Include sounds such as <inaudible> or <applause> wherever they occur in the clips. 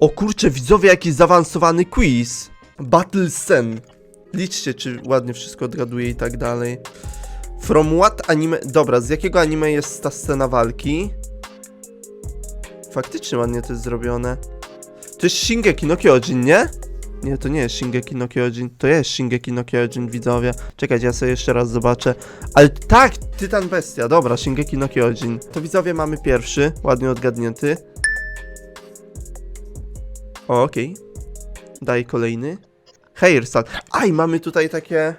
O kurczę, widzowie, jakiś zaawansowany quiz. Battle Scene. Liczcie, czy ładnie wszystko odgaduje i tak dalej. From what anime... Dobra, z jakiego anime jest ta scena walki? Faktycznie ładnie to jest zrobione. To jest Shingeki no Kyojin, nie? Nie, to nie jest Shingeki no Kyojin. To jest Shingeki no Kyojin, widzowie. Czekajcie, ja sobie jeszcze raz zobaczę. Ale tak, Tytan Bestia, dobra, Shingeki no Kyojin. To widzowie mamy pierwszy, ładnie odgadnięty. O, okej. Daj kolejny. Hairstyle. Aj, mamy tutaj takie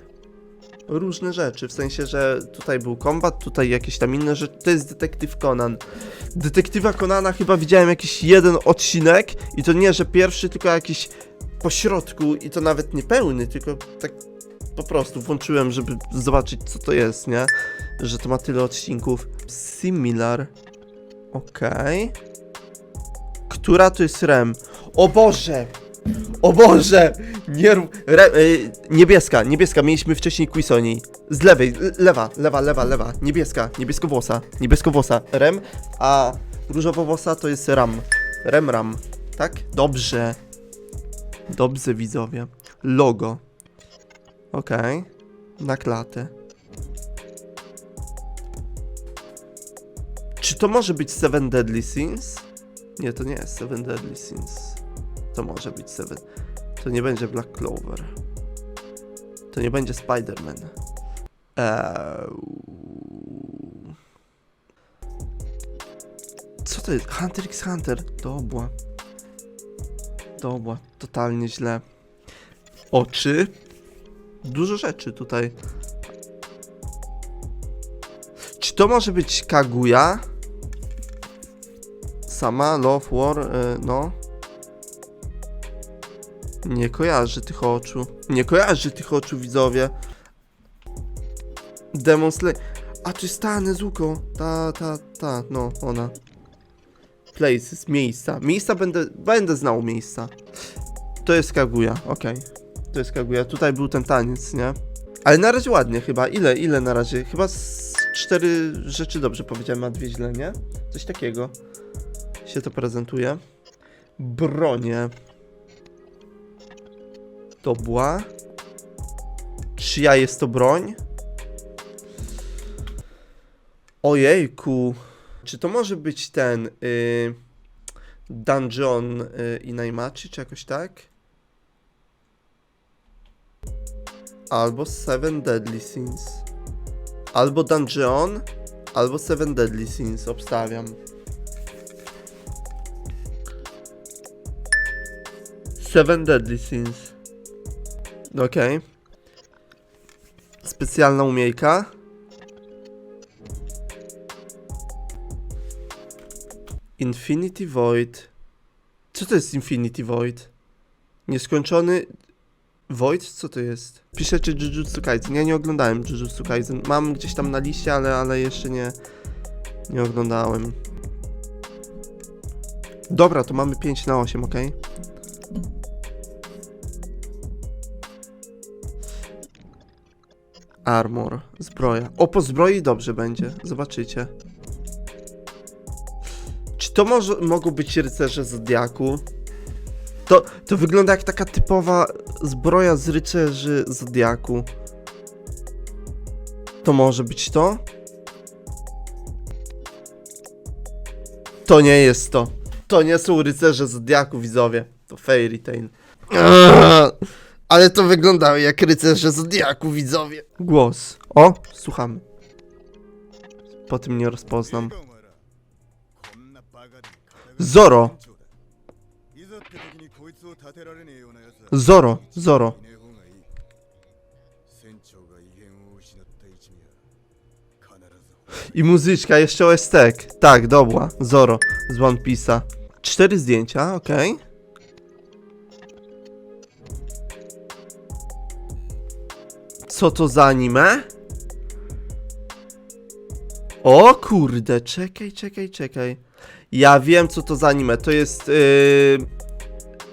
różne rzeczy, w sensie, że tutaj był kombat, tutaj jakieś tam inne rzeczy. To jest Detektyw Conan. Detektywa Conana chyba widziałem jakiś jeden odcinek i to nie, że pierwszy, tylko jakiś po środku i to nawet nie pełny, tylko tak po prostu włączyłem, żeby zobaczyć co to jest, nie? Że to ma tyle odcinków. Similar. Okej. Która to jest rem? O Boże! O Boże! Nie. Re, y, niebieska, niebieska, mieliśmy wcześniej quiz o niej. Z lewej, lewa, lewa, lewa, lewa. Niebieska, niebieskowłosa, niebieskowłosa. Rem, a różowowłosa to jest ram. Rem, ram. Tak? Dobrze. Dobrze, widzowie. Logo. Okej. Na klatę. Czy to może być Seven Deadly Sins? Nie, to nie jest Seven Deadly Sins. To może być Seven. To nie będzie Black Clover. To nie będzie Spider-Man. Eee... Co to jest? Hunter x Hunter. Dobła. Dobła. Totalnie źle. Oczy. Dużo rzeczy tutaj. Czy to może być Kaguya? Sama, Love, War, e, no. Nie kojarzy tych oczu. Nie kojarzy tych oczu, widzowie. Demon. A to jest ta Nezuko. Ta, ta, ta, no, ona. Places, miejsca. Miejsca będę, będę znał miejsca. To jest Kaguya, okej. To jest Kaguya. Tutaj był ten taniec, nie? Ale na razie ładnie chyba. Ile, ile na razie? Chyba z cztery rzeczy dobrze powiedziałem, a dwie źle, nie? Coś takiego się to prezentuje. Bronie. To była. Czyja jest to broń? Ojejku. Czy to może być ten y, Dungeon y, Inaimachi, czy jakoś tak? Albo Seven Deadly Sins. Albo Dungeon, albo Seven Deadly Sins, obstawiam. Seven Deadly Sins. Okej. Specjalna umiejka. Infinity Void. Co to jest Infinity Void? Nieskończony Void? Co to jest? Piszecie Jujutsu Kaisen. Ja nie oglądałem Jujutsu Kaisen. Mam gdzieś tam na liście, ale, ale jeszcze nie, nie oglądałem. Dobra, to mamy 5 na 8, ok? Armor, zbroja. O, po zbroi dobrze będzie, zobaczycie. Czy to może, mogą być rycerze Zodiaku? To, to wygląda jak taka typowa zbroja z rycerzy Zodiaku. To może być to? To nie jest to. To nie są rycerze Zodiaku, widzowie. To Fairy Tail. Ale to wyglądało jak rycerze Zodiaku, widzowie. Głos. O, słuchamy. Po tym nie rozpoznam. Zoro. Zoro, Zoro. I muzyczka, jeszcze OStek. Tak, dobra. Zoro z One Piece'a. Cztery zdjęcia, okej. Co to za anime? O kurde, czekaj, czekaj, czekaj. Ja wiem co to za anime. To jest yy...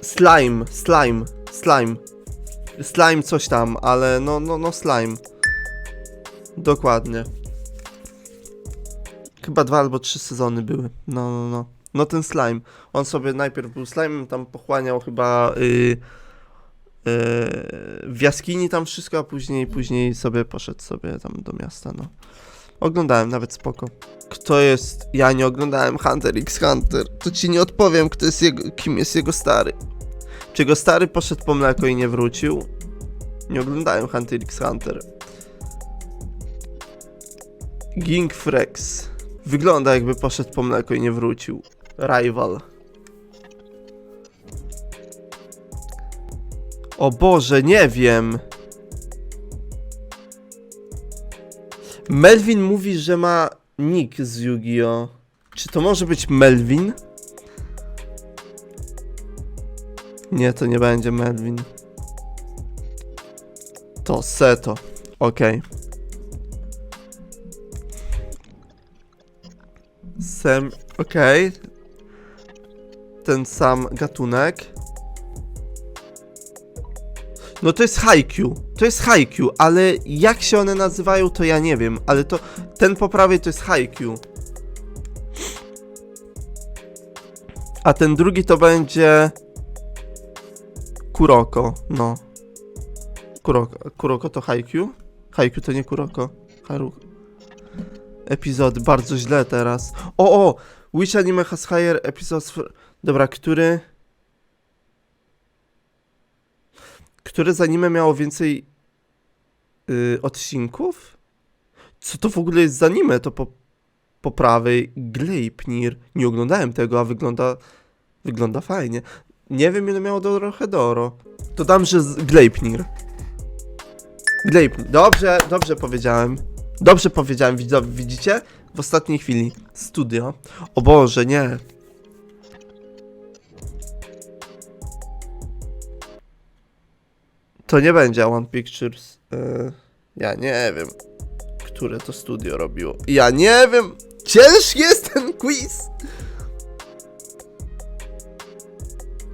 slime, slime, slime. Slime coś tam, ale no, no, no slime. Dokładnie. Chyba dwa albo trzy sezony były. No, no, no. No ten slime. On sobie najpierw był slime, tam pochłaniał chyba y, y, w jaskini tam wszystko, a później, później sobie poszedł sobie tam do miasta, no. Oglądałem nawet spoko. Kto jest... Ja nie oglądałem Hunter x Hunter. To ci nie odpowiem, kto jest jego... kim jest jego stary. Czy jego stary poszedł po mleko i nie wrócił? Nie oglądałem Hunter x Hunter. Ging Frex. Wygląda jakby poszedł po mleko i nie wrócił. Rival. O Boże, nie wiem. Melvin mówi, że ma nick z Yu-Gi-Oh! Czy to może być Melvin? Nie, to nie będzie Melvin. To Seto. Okej. Sem, okej. Ten sam gatunek. No to jest Haikyuu. To jest Haikyuu, ale jak się one nazywają, to ja nie wiem. Ale to ten po prawej to jest Haikyuu. A ten drugi to będzie Kuroko, no. Kuroko, Kuroko to Haikyuu? Haikyuu to nie Kuroko. Haru... Epizody, bardzo źle teraz. O, o! Which anime has higher episodes for... Dobra, który... Które z anime miało więcej yy, odcinków? Co to w ogóle jest za anime? To po, po prawej Gleipnir. Nie oglądałem tego, a wygląda wygląda fajnie. Nie wiem ile miało Dorohedoro. To dam, że z Gleipnir. Gleipnir. Dobrze, dobrze powiedziałem. Dobrze powiedziałem, widzicie? W ostatniej chwili. Studio. O Boże, nie. To nie będzie One Pictures. Yy, ja nie wiem, które to studio robiło. Ja nie wiem. Ciężki jest ten quiz.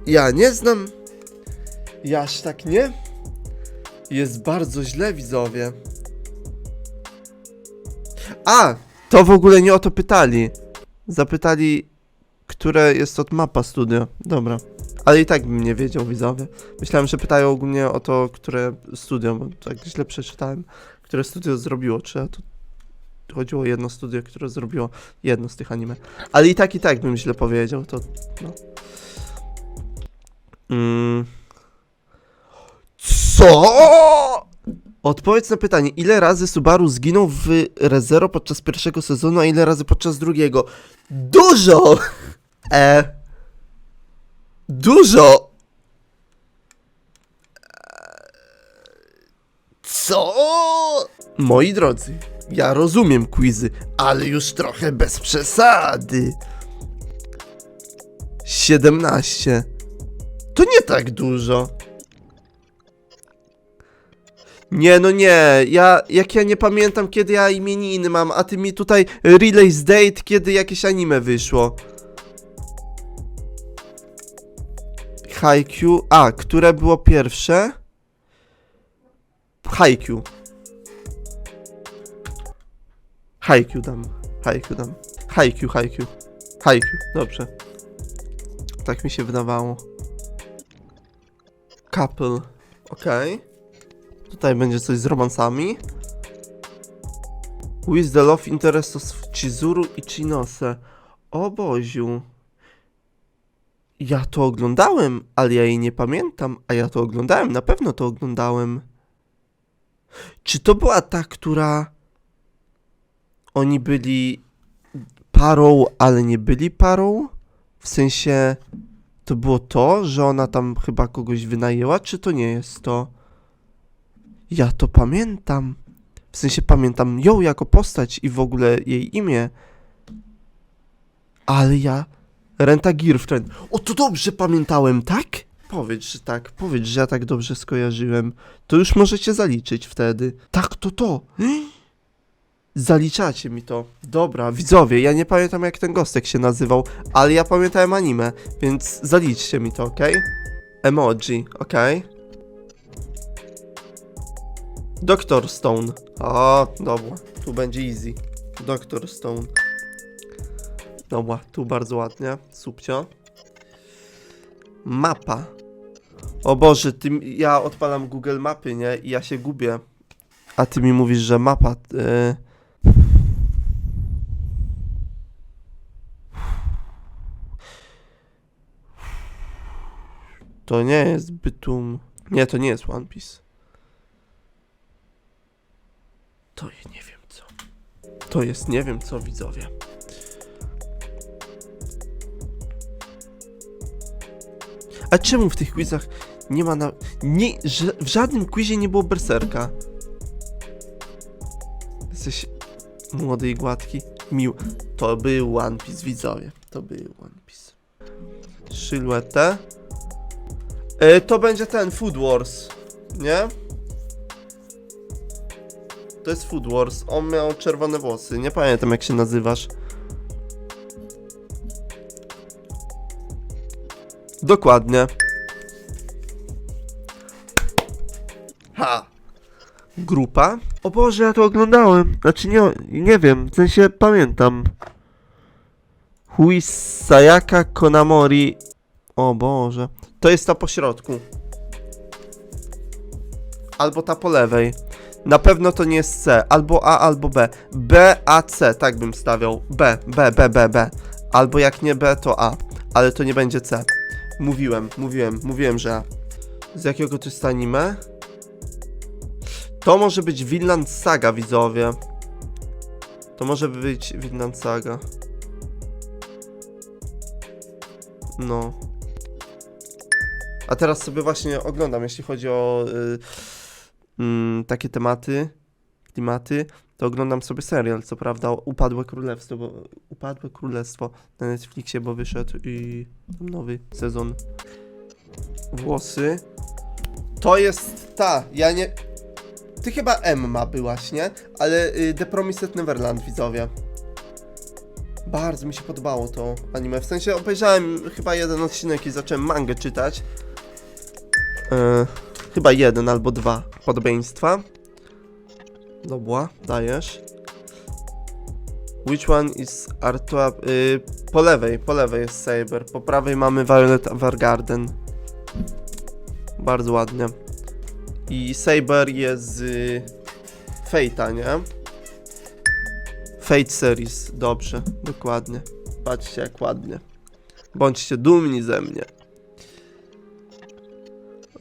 Ja nie znam. Ja aż tak nie. Jest bardzo źle, widzowie. A! To w ogóle nie o to pytali. Zapytali, które jest od mapa studio. Dobra. Ale i tak bym nie wiedział, widzowie. Myślałem, że pytają ogólnie o to, które studio, bo tak źle przeczytałem, które studio zrobiło, czy tu chodziło o jedno studio, które zrobiło jedno z tych anime. Ale i tak, i tak bym źle powiedział, to no. Mm. Co? Odpowiedz na pytanie, ile razy Subaru zginął w ReZero podczas pierwszego sezonu, a ile razy podczas drugiego? Dużo! <laughs> E. Dużo! Co? Moi drodzy, ja rozumiem quizy, ale już trochę bez przesady. 17. To nie tak dużo. Nie, no nie, ja, jak ja nie pamiętam kiedy ja imieniny mam, a ty mi tutaj release date, kiedy jakieś anime wyszło. Haikyuu, a, które było pierwsze? Haikyuu. Haikyuu dam, Haikyuu dam. Haikyuu, Haikyuu. Haikyuu, dobrze. Tak mi się wydawało. Couple. Okej. Tutaj będzie coś z romansami. With the love interest of Chizuru i Chinose. O Boziu. Ja to oglądałem, ale ja jej nie pamiętam. A ja to oglądałem, na pewno to oglądałem. Czy to była ta, która... Oni byli parą, ale nie byli parą? W sensie... To było to, że ona tam chyba kogoś wynajęła, czy to nie jest to? Ja to pamiętam. W sensie pamiętam ją jako postać i w ogóle jej imię. Ale ja. Renta Girlfriend. O, to dobrze pamiętałem, tak? Powiedz, że tak. Powiedz, że ja tak dobrze skojarzyłem. To już możecie zaliczyć wtedy. Tak, to to. <gasps> Zaliczacie mi to. Dobra, widzowie, ja nie pamiętam jak ten gostek się nazywał, ale ja pamiętałem anime, więc zaliczcie mi to, ok? Emoji, ok? Doktor Stone. O, dobra, tu będzie easy. Doktor Stone. Dobra, tu bardzo ładnie, subcio. Mapa. O Boże, ty, ja odpalam Google Mapy, nie? I ja się gubię. A ty mi mówisz, że mapa... y, To nie jest Bytum. Nie, to nie jest One Piece. To nie wiem co. To jest nie wiem co widzowie. A czemu w tych quizach nie ma na... Nie, w żadnym quizie nie było berserka. Jesteś młody i gładki. Mił. To był One Piece, widzowie. To był One Piece. Szyluetę. E, to będzie ten, Food Wars. Nie? To jest Food Wars. On miał czerwone włosy. Nie pamiętam jak się nazywasz. Dokładnie. Ha! Grupa? O Boże, ja to oglądałem. Znaczy nie, nie wiem, w sensie pamiętam. Hui Sayaka Konamori. O Boże. To jest ta po środku. Albo ta po lewej. Na pewno to nie jest C. Albo A, albo B. B, A, C. Tak bym stawiał. B, B, B, B, B. Albo jak nie B, to A. Ale to nie będzie C. Mówiłem, mówiłem, mówiłem, że. Z jakiego to jest anime? To może być Vinland Saga, widzowie. To może być Vinland Saga. No. A teraz sobie właśnie oglądam, jeśli chodzi o y, mm, takie tematy, klimaty, to oglądam sobie serial, co prawda Upadłe Królestwo, bo Upadłe Królestwo na Netflixie, bo wyszedł i nowy sezon. Włosy. To jest ta, ja nie... Ty chyba Emma byłaś, nie? Ale y, The Promised Neverland, widzowie. Bardzo mi się podobało to anime. W sensie obejrzałem chyba jeden odcinek i zacząłem mangę czytać. E, chyba jeden albo dwa podobieństwa. Dobra, dajesz. Which one is Artois? Y, po lewej, po lewej jest Saber. Po prawej mamy Violet Evergarden. Bardzo ładnie. I Saber jest z y, Fate'a, nie? Fate Series, dobrze, dokładnie. Patrzcie jak ładnie. Bądźcie dumni ze mnie.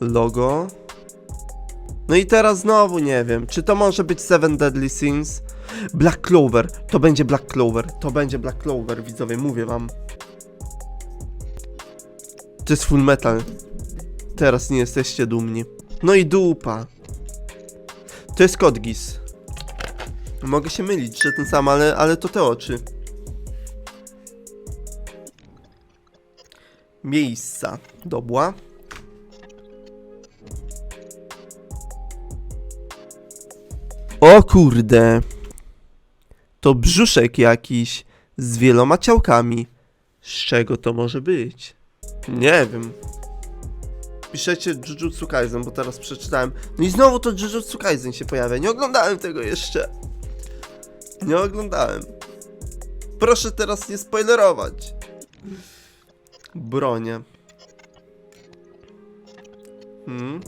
Logo. No i teraz znowu nie wiem, czy to może być Seven Deadly Sins? Black Clover, to będzie Black Clover, to będzie Black Clover, widzowie, mówię wam. To jest Full Metal. Teraz nie jesteście dumni. No i dupa. To jest Kodgis. Mogę się mylić, że ten sam, ale, ale to te oczy. Miejsca. Dobła. O kurde. To brzuszek jakiś z wieloma ciałkami. Z czego to może być? Nie wiem. Piszecie Jujutsu Kaisen, bo teraz przeczytałem. No i znowu to Jujutsu Kaisen się pojawia. Nie oglądałem tego jeszcze. Nie oglądałem. Proszę teraz nie spoilerować. Bronie. Hmm.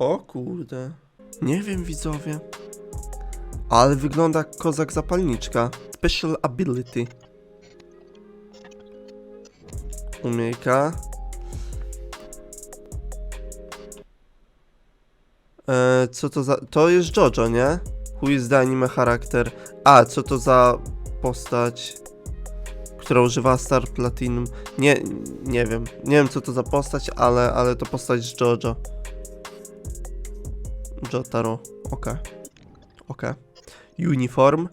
O kurde. Nie wiem widzowie. Ale wygląda jak kozak zapalniczka. Special ability. Umiejka. E, co to za... To jest Jojo, nie? Who is the anime charakter? A, co to za postać, która używa Star Platinum? Nie, nie wiem. Nie wiem, co to za postać, ale, ale to postać z Jojo. Jotaro. Okej. Okej. Uniform.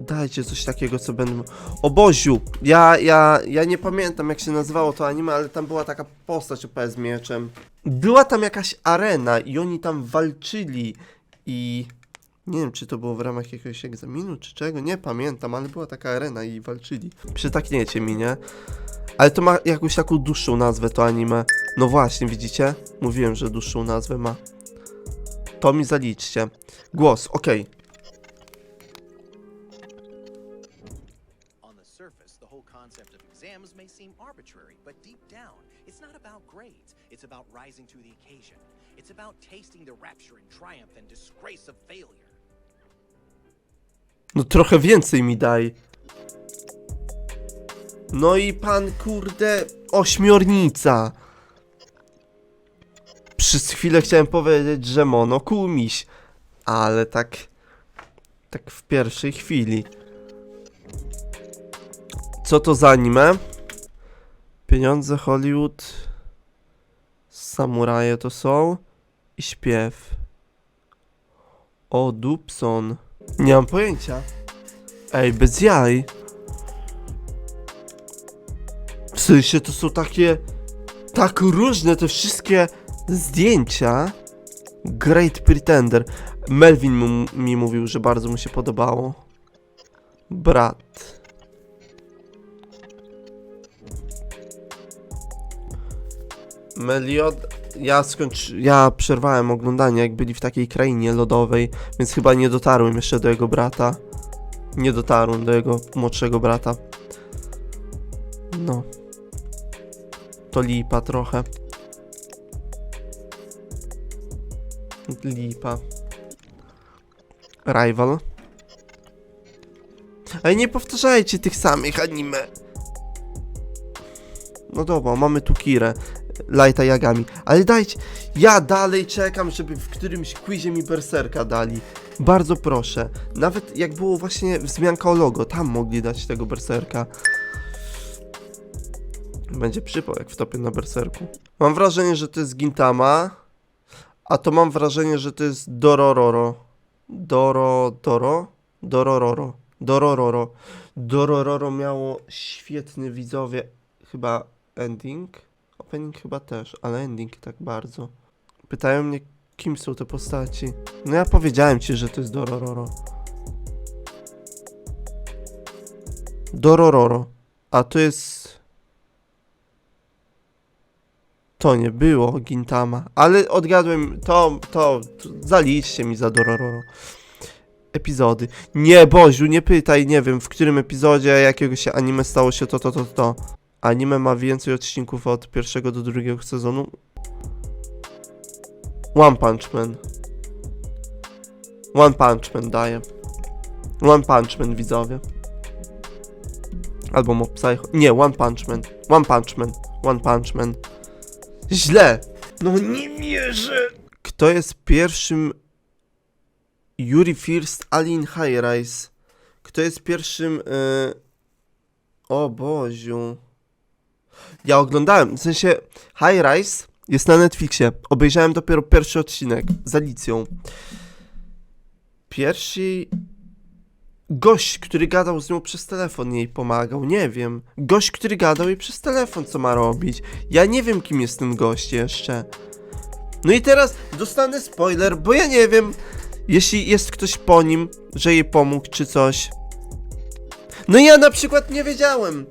Dajcie coś takiego, co będę... O Boziu! Ja, ja, ja nie pamiętam, jak się nazywało to anime, ale tam była taka postać OP z mieczem. Była tam jakaś arena i oni tam walczyli i... Nie wiem, czy to było w ramach jakiegoś egzaminu, czy czego, nie pamiętam, ale była taka arena i walczyli. Przytakniecie mi, nie? Ale to ma jakąś taką dłuższą nazwę, to anime. No właśnie, widzicie? Mówiłem, że dłuższą nazwę ma. To mi zaliczcie. Głos, failure. No trochę więcej mi daj. No i pan kurde ośmiornica. Przez chwilę chciałem powiedzieć, że monokumiś, ale tak tak w pierwszej chwili. Co to za anime? Pieniądze Hollywood. Samuraje to są i śpiew. O, Dubson. Nie mam pojęcia. Ej, bez jaj. Sensie to są takie. Tak różne te wszystkie zdjęcia. Great Pretender. Melvin mi mówił, że bardzo mu się podobało. Brat. Meliod. Ja skończ... Ja przerwałem oglądanie, jak byli w takiej krainie lodowej, więc chyba nie dotarłem jeszcze do jego brata. Nie dotarłem do jego młodszego brata. No. To lipa trochę. Lipa. Rival. Ale nie powtarzajcie tych samych anime. No dobra, mamy tu Kirę. Lighta Yagami. Ale dajcie. Ja dalej czekam, żeby w którymś quizie mi Berserka dali. Bardzo proszę. Nawet jak było właśnie wzmianka o logo, tam mogli dać tego Berserka. Będzie przypał jak wtopię na Berserku. Mam wrażenie, że to jest Gintama. A to mam wrażenie, że to jest Dorororo. Doro... Doro? Dorororo. Dorororo. Dorororo miało świetny widzowie. Chyba ending? Opening chyba też, ale ending tak bardzo. Pytają mnie, kim są te postaci. No ja powiedziałem ci, że to jest Dorororo. Dorororo. A to jest... To nie było Gintama, ale odgadłem, to, to, to zaliczcie mi za Dorororo. Epizody. Nie, Boziu, nie pytaj, nie wiem, w którym epizodzie jakiegoś anime stało się to, to, to, to. Anime ma więcej odcinków od pierwszego do drugiego sezonu. One Punch Man. One Punch Man daje. One Punch Man, widzowie. Albo Mob Psycho. Nie, One Punch Man. One Punch Man. One Punch Man. Źle! No nie mierzę! Kto jest pierwszym Yuri First Alien High Rise? Kto jest pierwszym... Yy... O Boziu... Ja oglądałem, w sensie High Rise jest na Netflixie. Obejrzałem dopiero pierwszy odcinek z Alicją. Pierwszy gość, który gadał z nią przez telefon jej pomagał, nie wiem. Gość, który gadał jej przez telefon, co ma robić. Ja nie wiem, kim jest ten gość jeszcze. No i teraz dostanę spoiler, bo ja nie wiem, jeśli jest ktoś po nim, że jej pomógł czy coś. No ja na przykład nie wiedziałem.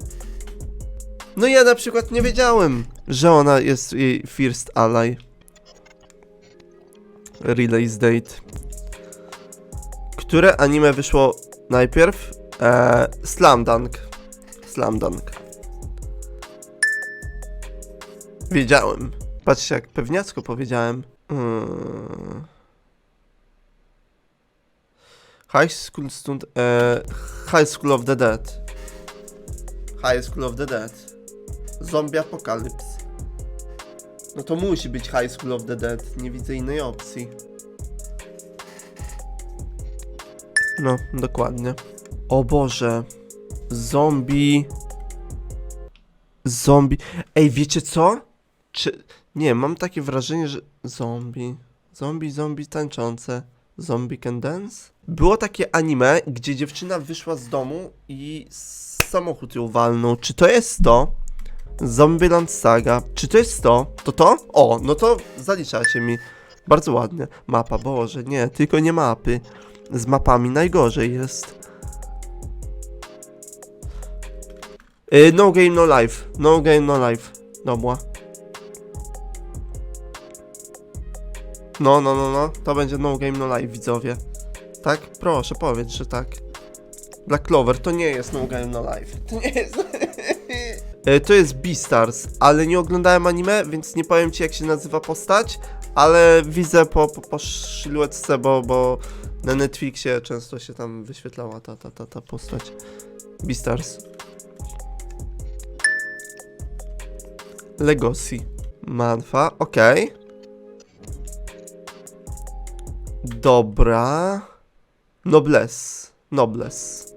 No ja na przykład nie wiedziałem, że ona jest jej first ally. Release date. Które anime wyszło najpierw? Eee, Slam Dunk. Slam Dunk. Wiedziałem. Patrzcie jak pewniacko powiedziałem. Hmm. High School Stund... Eee, High School of the Dead. High School of the Dead. Zombie Apocalypse. No to musi być High School of the Dead. Nie widzę innej opcji. No, dokładnie. O Boże. Zombie. Zombie. Ej, wiecie co? Czy. Nie, mam takie wrażenie, że. Zombie. Zombie, zombie tańczące. Zombie can dance? Było takie anime, gdzie dziewczyna wyszła z domu i samochód ją walnął. Czy to jest to? Zombieland Saga. Czy to jest to? To to? O, no to zaliczacie mi. Bardzo ładnie. Mapa, Boże, nie, tylko nie mapy. Z mapami najgorzej jest. Y, no game, no life. No game, no life. Dobra. No, no, no, no. To będzie no game, no live, widzowie. Tak? Proszę, powiedz, że tak. Black Clover to nie jest no game, no live. To nie jest... E, <laughs> To jest Beastars, ale nie oglądałem anime, więc nie powiem ci jak się nazywa postać, ale widzę po, po, po bo, bo na Netflixie często się tam wyświetlała ta, ta, ta, ta postać. Beastars. Legacy. Manfa, okej. Dobra. Noblesse. Noblesse.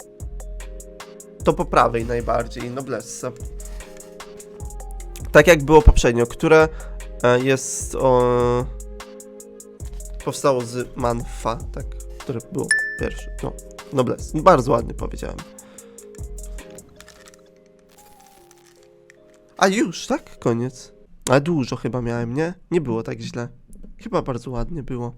To po prawej najbardziej, Noblesse. Tak jak było poprzednio, które e, jest o... Powstało z Manfa, tak, które było pierwsze. No, Noblesse. Bardzo ładnie powiedziałem. A już, tak? Koniec. A dużo chyba miałem, nie? Nie było tak źle. Chyba bardzo ładnie było.